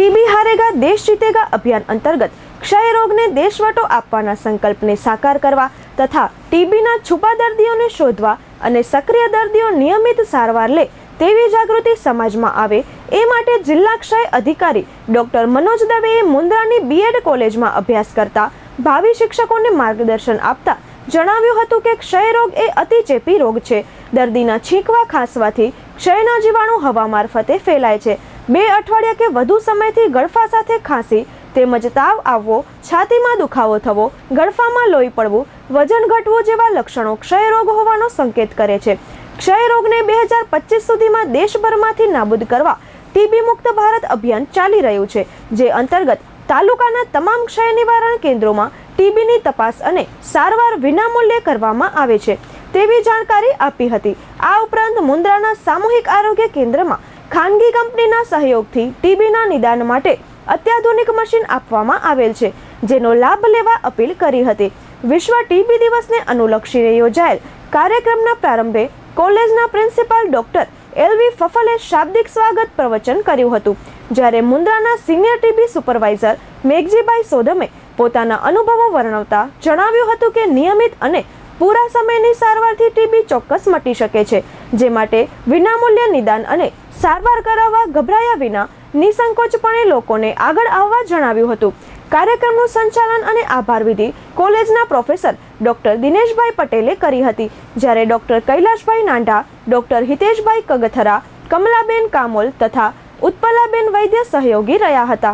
TB હારેગા, દેશ જીતેગા અભિયાન અંતર્ગત ક્ષય રોગને દેશવટો આપવાના સંકલ્પને સાકાર કરવા તથા ટીબીના છુપા દર્દીઓને શોધવા અને સક્રિય દર્દીઓ નિયમિત સારવાર લે તેવી જાગૃતિ સમાજમાં આવે, એ માટે જિલ્લા ક્ષય અધિકારી ડોક્ટર મનોજ દવેએ મુન્દ્રાની બીએડ કોલેજમાં અભ્યાસ કરતા ભાવિ શિક્ષકોને માર્ગદર્શન આપતા જણાવ્યું હતું કે ક્ષય રોગ એ અતિ ચેપી રોગ છે. દર્દીના છીંકવા ખાંસવાથી ક્ષયના જીવાણુ હવા મારફતે ફેલાય છે. બે અઠવાડિયા કે વધુ સમયથી ગળફા સાથે ખાંસી તેમજ તાવ આવવો, છાતીમાં દુખાવો થવો ગળફામાં લોહી પડવું, વજન ઘટવું જેવા લક્ષણો ક્ષય રોગ હોવાનો સંકેત કરે છે. ક્ષય રોગને બે હજાર પચીસ સુધીમાં દેશભરમાંથી નાબૂદ કરવા ટીબી મુક્ત ભારત અભિયાન ચાલી રહ્યું છે, જે અંતર્ગત તાલુકાના તમામ ક્ષય નિવારણ કેન્દ્રોમાં ટીબીની તપાસ અને સારવાર વિનામૂલ્યે કરવામાં આવે છે. તેવી જાણકારી આપી હતી. આ ઉપરાંત મુન્દ્રાના સામૂહિક આરોગ્ય કેન્દ્રમાં ખાનગી કંપનીના સહયોગથી ટીબીના નિદાન માટે અત્યાધુનિક મશીન આપવામાં આવેલ છે, જેનો લાભ લેવા અપીલ કરી હતી. વિશ્વ ટીબી દિવસને અનુલક્ષીને યોજાયેલ કાર્યક્રમના પ્રારંભે કોલેજના પ્રિન્સિપાલ ડોક્ટર એલવી ફફલે શાબ્દિક સ્વાગત પ્રવચન કર્યું હતું. જ્યારે મુન્દ્રાના સિનિયર ટીબી સુપરવાઇઝર મેઘજીભાઈ સોધમે પોતાના અનુભવો વર્ણવતા જણાવ્યું હતું કે નિયમિત અને પૂરા સમયની સારવારથી ટીબી ચોક્કસ મટી શકે છે, જે માટે વિનામૂલ્ય નિદાન અને સારવાર કરાવવા ગભરાયા વિના નિસંકોચપણે લોકોને આગળ આવવા જણાવ્યું હતું. કાર્યક્રમનું સંચાલન અને આભાર વિધિ કોલેજના પ્રોફેસર ડોક્ટર દિનેશભાઈ પટેલે કરી હતી, જ્યારે ડોક્ટર કૈલાશભાઈ નાંઢા, ડોક્ટર હિતેશભાઈ કગથરા, કમલાબેન કામોલ તથા ઉત્પલાબેન વૈદ્ય સહયોગી રહ્યા હતા.